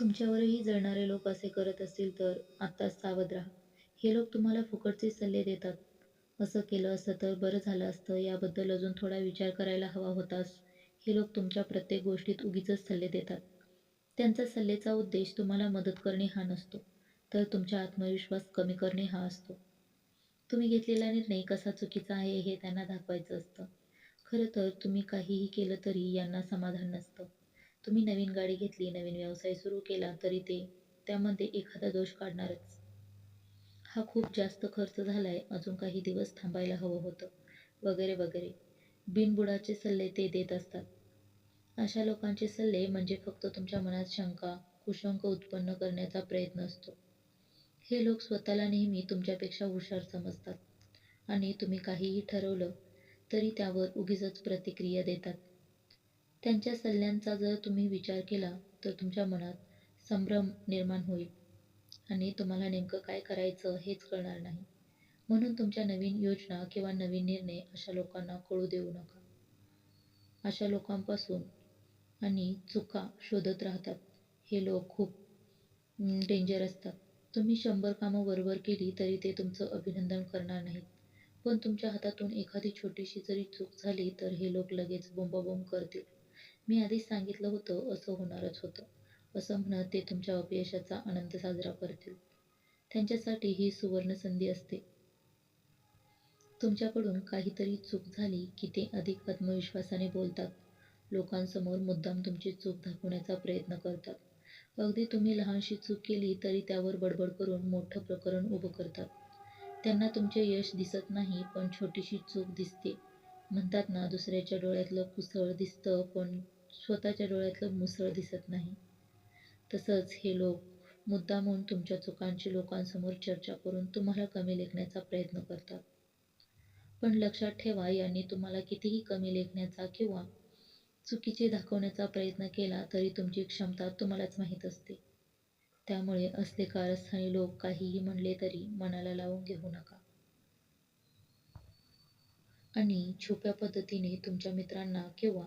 तुमच्यावरही जळणारे लोक असे करत असतील तर आत्ताच सावध राहा. हे लोक तुम्हाला फुकटचे सल्ले देतात. असं केलं असतं तर बरं झालं असतं. याबद्दल अजून थोडा विचार करायला हवा होतास हे लोक तुमच्या प्रत्येक गोष्टीत उगीच सल्ले देतात. त्यांचा सल्लेचा उद्देश तुम्हाला मदत करणे हा नसतो तर तुमचा आत्मविश्वास कमी करणे हा असतो. तुम्ही घेतलेला निर्णय कसा चुकीचा आहे हे त्यांना दाखवायचं असतं. खरं तर तुम्ही काहीही केलं तरी यांना समाधान नसतं. तुम्ही नवीन गाडी घेतली नवीन व्यवसाय सुरू केला तरी ते त्यामध्ये एखादा दोष काढणारच. हा खूप जास्त खर्च झालाय अजून काही दिवस थांबायला हवं होतं. वगैरे वगैरे. बिनबुडाचे सल्ले ते देत असतात. अशा लोकांचे सल्ले म्हणजे फक्त तुमच्या मनात शंका कुशंक उत्पन्न करण्याचा प्रयत्न असतो. हे लोक स्वतःला नेहमी तुमच्यापेक्षा हुशार समजतात. आणि तुम्ही काहीही ठरवलं तरी त्यावर उगीच प्रतिक्रिया देतात. त्यांच्या सल्ल्यांचा जर तुम्ही विचार केला तर तुमच्या मनात संभ्रम निर्माण होईल. आणि तुम्हाला नेमकं काय करायचं हेच कळणार नाही. म्हणून तुमच्या नवीन योजना किंवा नवीन निर्णय अशा लोकांना कळू देऊ नका. अशा लोकांपासून आणि चुका शोधत राहतात. हे लोक खूप डेंजर असतात. तुम्ही शंभर कामं बरोबर केली तरी ते तुमचं अभिनंदन करणार नाहीत. पण तुमच्या हातातून एखादी छोटीशी जरी चूक झाली तर हे लोक लगेच बोंबाबोंब करतील. मी आधीच सांगितलं होतं असं होणारच होतं. असं म्हणत ते तुमच्या अपयशाचा आनंद साजरा करतील. त्यांच्यासाठी ही सुवर्ण संधी असते. तुमच्याकडून काहीतरी चूक झाली की ते अधिक आत्मविश्वासाने बोलतात. लोकांसमोर मुद्दाम तुमची चूक दाखवण्याचा प्रयत्न करतात. अगदी तुम्ही लहानशी चूक केली तरी त्यावर बडबड करून मोठं प्रकरण उभं करतात. त्यांना तुमचे यश दिसत नाही पण छोटीशी चूक दिसते. म्हणतात ना दुसऱ्याच्या डोळ्यातलं कुसळ दिसतं पण स्वतःच्या डोळ्यातलं मुसळ दिसत नाही. तसंच हे लोक मुद्दामून तुमच्या चुकांची लोकांसमोर चर्चा करून तुम्हाला कमी लेखण्याचा प्रयत्न करतात. पण लक्षात ठेवा यांनी तुम्हाला कितीही कमी लेखण्याचा किंवा चुकीचे दाखवण्याचा प्रयत्न केला तरी तुमची क्षमता तुम्हालाच माहीत असते. त्यामुळे असले कारस्थानी लोक काहीही म्हणले तरी मनाला लावून घेऊ नका. आणि छुप्या पद्धतीने तुमच्या मित्रांना किंवा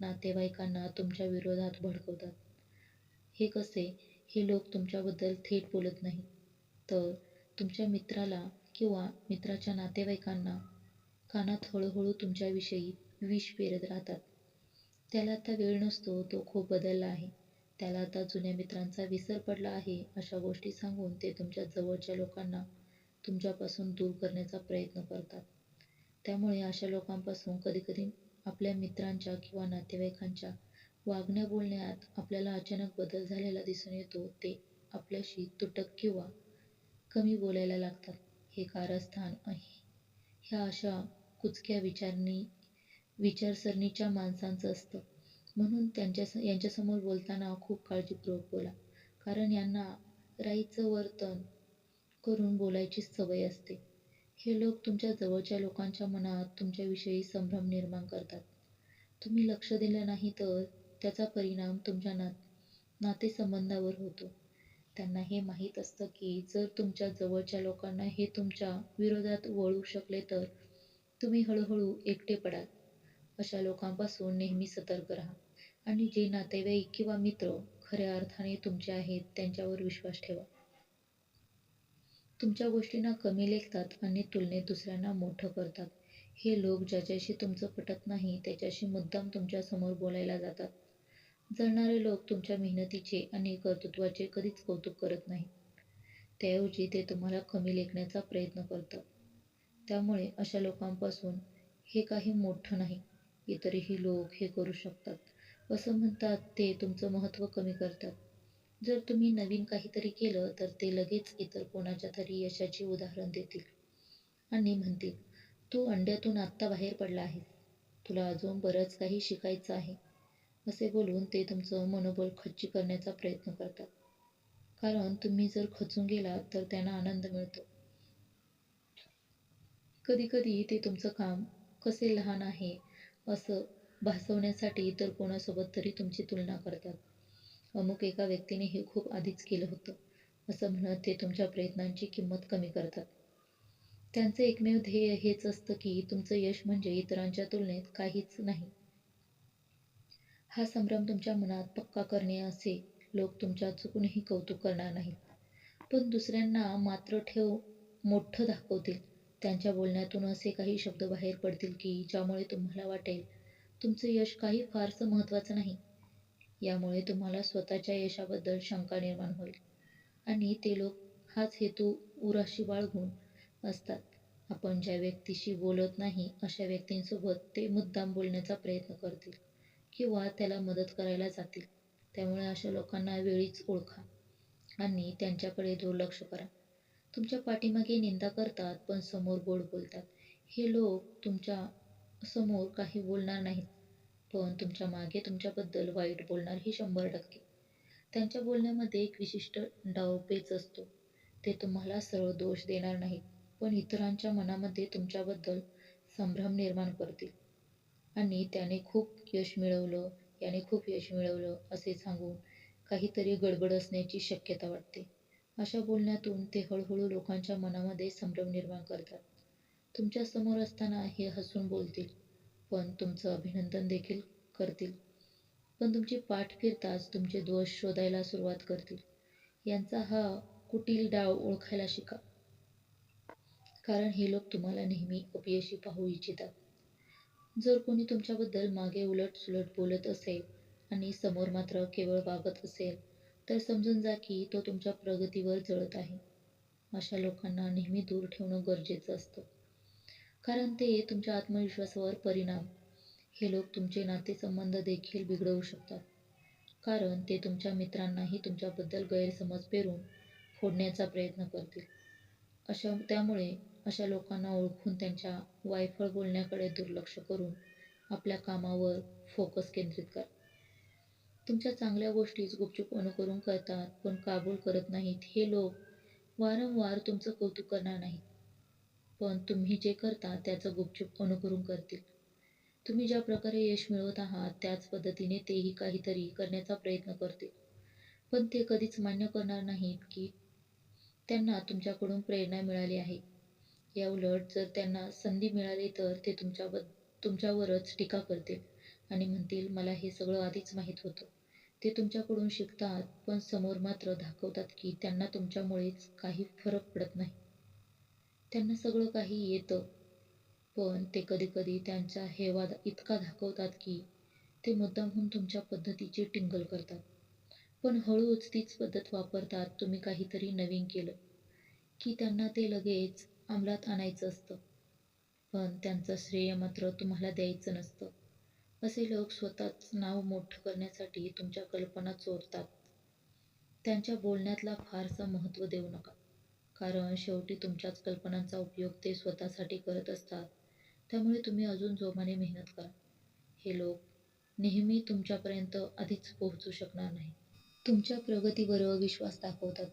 नातेवाईकांना तुमच्या विरोधात भडकवतात. हे कसे? हे लोक तुमच्याबद्दल थेट बोलत नाहीत. तर तुमच्या मित्राला किंवा मित्राच्या नातेवाईकांना कानात हळूहळू तुमच्याविषयी विष पेरत राहतात. त्याला आता वेळ नसतो तो खूप बदलला आहे. त्याला आता जुन्या मित्रांचा विसर पडला आहे अशा गोष्टी सांगून ते तुमच्या जवळच्या लोकांना तुमच्यापासून दूर करण्याचा प्रयत्न करतात. त्यामुळे अशा लोकांपासून कधीकधी आपल्या मित्रांच्या किंवा नातेवाईकांच्या वागण्या बोलण्यात आपल्याला अचानक बदल झालेला दिसून येतो. ते आपल्याशी तुटक किंवा कमी बोलायला लागतात. हे कारस्थान ह्या अशा कुचक्या विचारणी विचारसरणीच्या माणसांचं असतं. म्हणून त्यांच्या यांच्यासमोर बोलताना खूप काळजीपूर्वक बोला. कारण यांना राईचं वर्तन करून बोलायची सवय असते. हे लोक तुमच्या जवळच्या लोकांच्या मनात तुमच्याविषयी संभ्रम निर्माण करतात. तुम्ही लक्ष दिलं नाही तर त्याचा परिणाम तुमच्या ना नातेसंबंधावर होतो. त्यांना हे माहीत असतं की जर तुमच्या जवळच्या लोकांना हे तुमच्या विरोधात वळू शकले तर तुम्ही हळूहळू एकटे पडाल. अशा लोकांपासून नेहमी सतर्क राहा. आणि जे नातेवाईक किंवा मित्र खऱ्या अर्थाने तुमचे आहेत त्यांच्यावर विश्वास ठेवा. तुमच्या गोष्टींना कमी लेखतात आणि तुलनेत दुसऱ्यांना मोठं करतात. हे लोक ज्याच्याशी तुमचं पटत नाही त्याच्याशी मुद्दाम तुमच्यासमोर बोलायला जातात. जळणारे लोक तुमच्या मेहनतीचे आणि कर्तृत्वाचे कधीच कौतुक करत नाही त्याऐवजी ते तुम्हाला कमी लेखण्याचा प्रयत्न करतात. त्यामुळे अशा लोकांपासून हे काही मोठं नाही इतरही लोक हे करू शकतात. असं म्हणतात ते तुमचं महत्त्व कमी करतात. जर तुम्ही नवीन काहीतरी केलं तर ते लगेच इतर कोणाच्या तरी यशाचे उदाहरण देतील. आणि म्हणतील तू अंड्यातून आत्ता बाहेर पडला आहेस. तुला अजून बरंच काही शिकायचं आहे. असे बोलून ते तुमचं मनोबल खच्ची करण्याचा प्रयत्न करतात. कारण तुम्ही जर खचून गेला तर त्यांना आनंद मिळतो. कधीकधी ते तुमचं काम कसे लहान आहे असं भासवण्यासाठी इतर कोणासोबत तरी तुमची तुलना करतात. अमुक एका व्यक्तीने हे खूप आधीच केलं होतं. असं म्हणत ते तुमच्या प्रयत्नांची किंमत कमी करतात. त्यांचं एकमेव ध्येय हेच असतं की तुमचं यश म्हणजे इतरांच्या तुलनेत काहीच नाही. हा संभ्रम तुमच्या मनात पक्का करणे असे लोक तुमच्या चुकूनही कौतुक करणार नाहीत. पण दुसऱ्यांना मात्र ठेव मोठं दाखवतील. त्यांच्या बोलण्यातून असे काही शब्द बाहेर पडतील की ज्यामुळे तुम्हाला वाटेल तुमचं यश काही फारसं महत्त्वाचं नाही. यामुळे तुम्हाला स्वतःच्या यशाबद्दल शंका निर्माण होईल. आणि ते लोक हाच हेतू उराशी बाळगून असतात. आपण ज्या व्यक्तीशी बोलत नाही अशा व्यक्तींसोबत ते मुद्दाम बोलण्याचा प्रयत्न करतील किंवा त्याला मदत करायला जातील. त्यामुळे अशा लोकांना वेळीच ओळखा आणि त्यांच्याकडे दुर्लक्ष करा. तुमच्या पाठीमागे निंदा करतात पण समोर गोड बोलतात. हे लोक तुमच्यासमोर काही बोलणार नाहीत. पण तुमच्या मागे तुमच्याबद्दल वाईट बोलणार हे शंभर टक्के. त्यांच्या बोलण्यामध्ये एक विशिष्ट डावपेच असतो. ते तुम्हाला सरळ दोष देणार नाहीत पण इतरांच्या मनामध्ये तुमच्याबद्दल संभ्रम निर्माण करतील. आणि त्याने खूप यश मिळवलं याने खूप यश मिळवलं असे सांगून काहीतरी गडबड असण्याची शक्यता वाटते. अशा बोलण्यातून ते हळूहळू लोकांच्या मनामध्ये संभ्रम निर्माण करतात. तुमच्यासमोर असताना हे हसून बोलतील. पण तुमचं अभिनंदन देखील करतील. पण तुमची पाठ फिरताच तुमचे दोष शोधायला सुरुवात करतील. यांचा हा कुटील डाव ओळखायला शिका. कारण हे लोक तुम्हाला नेहमी अपयशी पाहू इच्छितात. जर कोणी तुमच्याबद्दल मागे उलट सुलट बोलत असेल आणि समोर मात्र केवळ वागत असेल तर समजून जा की तो तुमच्या प्रगतीवर जळत आहे. अशा लोकांना नेहमी दूर ठेवणं गरजेचं असतं. कारण ते तुमच्या आत्मविश्वासावर परिणाम. हे लोक तुमचे नातेसंबंध देखील बिघडवू शकतात. कारण ते तुमच्या मित्रांनाही तुमच्याबद्दल गैरसमज पेरून फोडण्याचा प्रयत्न करतील. अशा त्यामुळे अशा लोकांना ओळखून त्यांच्या वायफळ बोलण्याकडे दुर्लक्ष करून आपल्या कामावर फोकस केंद्रित करा. तुमच्या चांगल्या गोष्टीच गुपचूप अनुकरण करतात पण काबूल करत नाहीत. हे लोक वारंवार तुमचं कौतुक करणार नाहीत. पण तुम्ही जे करता त्याचं गुपचूप अनुकरण करतील. तुम्ही ज्या प्रकारे यश मिळवत आहात त्याच पद्धतीने तेही काहीतरी करण्याचा प्रयत्न करतील. पण ते कधीच मान्य करणार नाहीत की त्यांना तुमच्याकडून प्रेरणा मिळाली आहे. याउलट जर त्यांना संधी मिळाली तर ते तुमच्याबद्द तुमच्यावरच टीका करतील आणि म्हणतील मला हे सगळं आधीच माहीत होतं. ते तुमच्याकडून शिकतात पण समोर मात्र दाखवतात की त्यांना तुमच्यामुळेच काही फरक पडत नाही. त्यांना सगळं काही येतं. पण ते कधीकधी त्यांचा हेवा इतका दाखवतात की ते मुद्दामहून तुमच्या पद्धतीची टिंगल करतात. पण हळूच तीच पद्धत वापरतात तुम्ही काहीतरी नवीन केलं की त्यांना ते लगेच अंमलात आणायचं असतं. पण त्यांचं श्रेय मात्र तुम्हाला द्यायचं नसतं. असे लोक स्वतःच नाव मोठं करण्यासाठी तुमच्या कल्पना चोरतात. त्यांच्या बोलण्यातला फारसा महत्त्व देऊ नका. कारण शेवटी तुमच्याच कल्पनांचा उपयोग ते स्वतःसाठी करत असतात. त्यामुळे तुम्ही अजून जोमाने मेहनत करा. हे लोक नेहमी तुमच्यापर्यंत आधीच पोहोचू शकणार नाही तुमच्या प्रगतीवर विश्वास दाखवतात.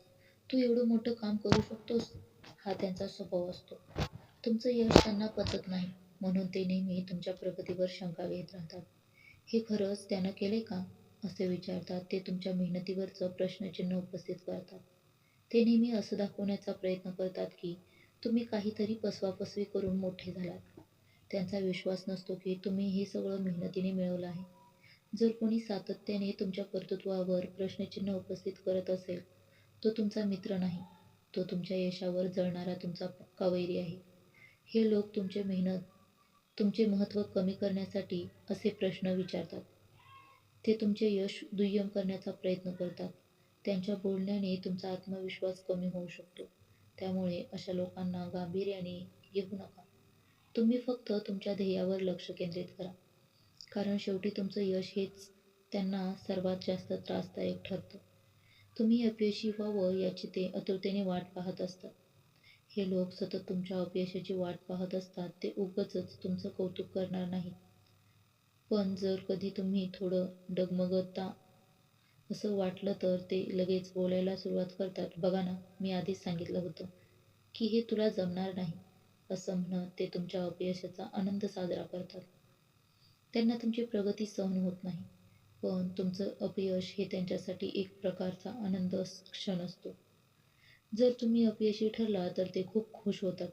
तू एवढं मोठं काम करू शकतोस? हा त्यांचा स्वभाव असतो. तुमचं यश त्यांना पचत नाही म्हणून ते नेहमी तुमच्या प्रगतीवर शंका घेत राहतात. हे खरंच त्यानं केले का? असे विचारतात. ते तुमच्या मेहनतीवरचं प्रश्नचिन्ह उपस्थित करतात. ते नेहमी असं दाखवण्याचा प्रयत्न करतात की तुम्ही काहीतरी पसवापसवी करून मोठे झालात. त्यांचा विश्वास नसतो की तुम्ही हे सगळं मेहनतीने मिळवलं आहे. जर कोणी सातत्याने तुमच्या कर्तृत्वावर प्रश्नचिन्ह उपस्थित करत असेल तो तुमचा मित्र नाही. तो तुमच्या यशावर जळणारा तुमचा पक्का वैरी आहे. हे लोक तुमचे मेहनत तुमचे महत्त्व कमी करण्यासाठी असे प्रश्न विचारतात. ते तुमचे यश दुय्यम करण्याचा प्रयत्न करतात. त्यांच्या बोलण्याने तुमचा आत्मविश्वास कमी होऊ शकतो. त्यामुळे अशा लोकांना गांभीर्याने घेऊ नका. तुम्ही फक्त तुमच्या ध्येयावर लक्ष केंद्रित करा. कारण शेवटी तुमचं यश हेच त्यांना सर्वात जास्त त्रासदायक ठरतं. तुम्ही अपयशी व्हावं याची ते आतुरतेने वाट पाहत असतात. हे लोक सतत तुमच्या अपयशाची वाट पाहत असतात ते उगचच तुमचं कौतुक करणार नाहीत. पण जर कधी तुम्ही थोडं डगमगता असं वाटलं तर ते लगेच बोलायला सुरुवात करतात. बघा ना मी आधीच सांगितलं होतं की हे तुला जमणार नाही असं म्हणत ते तुमच्या अपयशाचा आनंद साजरा करतात. त्यांना तुमची प्रगती सहन होत नाही पण तुमचं अपयश हे त्यांच्यासाठी एक प्रकारचा आनंद क्षण असतो. जर तुम्ही अपयशी ठरला तर ते खूप खुश होतात.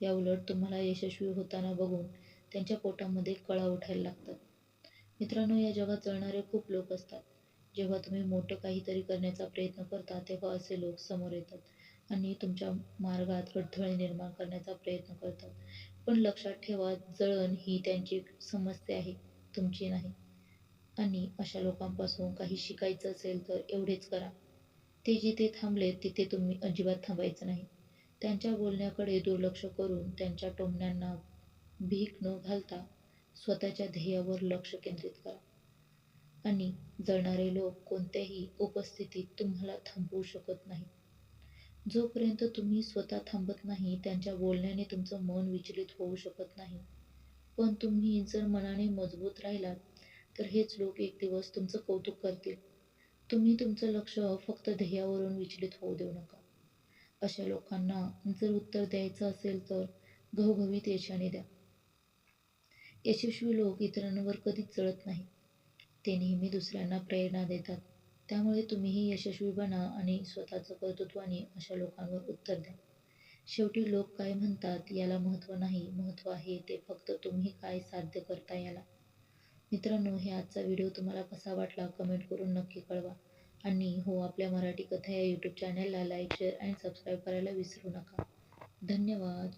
या उलट तुम्हाला यशस्वी होताना बघून त्यांच्या पोटामध्ये कळा उठायला लागतात. मित्रांनो या जगात जळणारे खूप लोक असतात. जेव्हा तुम्ही मोठं काहीतरी करण्याचा प्रयत्न करता तेव्हा असे लोक समोर येतात आणि तुमच्या मार्गात अडथळे निर्माण करण्याचा प्रयत्न करतात. पण लक्षात ठेवा जळण ही त्यांची समस्या आहे तुमची नाही. आणि अशा लोकांपासून काही शिकायचं असेल तर एवढेच करा. ते जिथे थांबले तिथे तुम्ही अजिबात थांबायचं नाही. त्यांच्या बोलण्याकडे दुर्लक्ष करून त्यांच्या टोमण्यांना भीक न घालता स्वतःच्या ध्येयावर लक्ष केंद्रित करा. आणि जळणारे लोक कोणत्याही उपस्थितीत तुम्हाला थांबवू शकत नाही जोपर्यंत तुम्ही स्वतः थांबत नाही त्यांच्या बोलण्याने तुमचं मन विचलित होऊ शकत नाही. पण तुम्ही जर मनाने मजबूत राहिलात तर हेच लोक एक दिवस तुमचं कौतुक करतील. तुम्ही तुमचं लक्ष फक्त ध्येयावरून विचलित होऊ देऊ नका. अशा लोकांना जर उत्तर द्यायचं असेल तर घवघवीत यशाने द्या. यशस्वी लोक इतरांवर कधीच जळत नाही ते नेहमी दुसऱ्यांना प्रेरणा देतात. त्यामुळे तुम्हीही यशस्वी बना आणि स्वतःचं कर्तृत्वाने अशा लोकांवर उत्तर द्या. शेवटी लोक काय म्हणतात याला महत्त्व नाही महत्त्व आहे ते फक्त तुम्ही काय साध्य करता याला. मित्रांनो हे आजचा व्हिडिओ तुम्हाला कसा वाटला कमेंट करून नक्की कळवा. आणि हो आपल्या मराठी कथा या यूट्यूब चॅनलला लाईक शेअर अँड सबस्क्राईब करायला विसरू नका. धन्यवाद.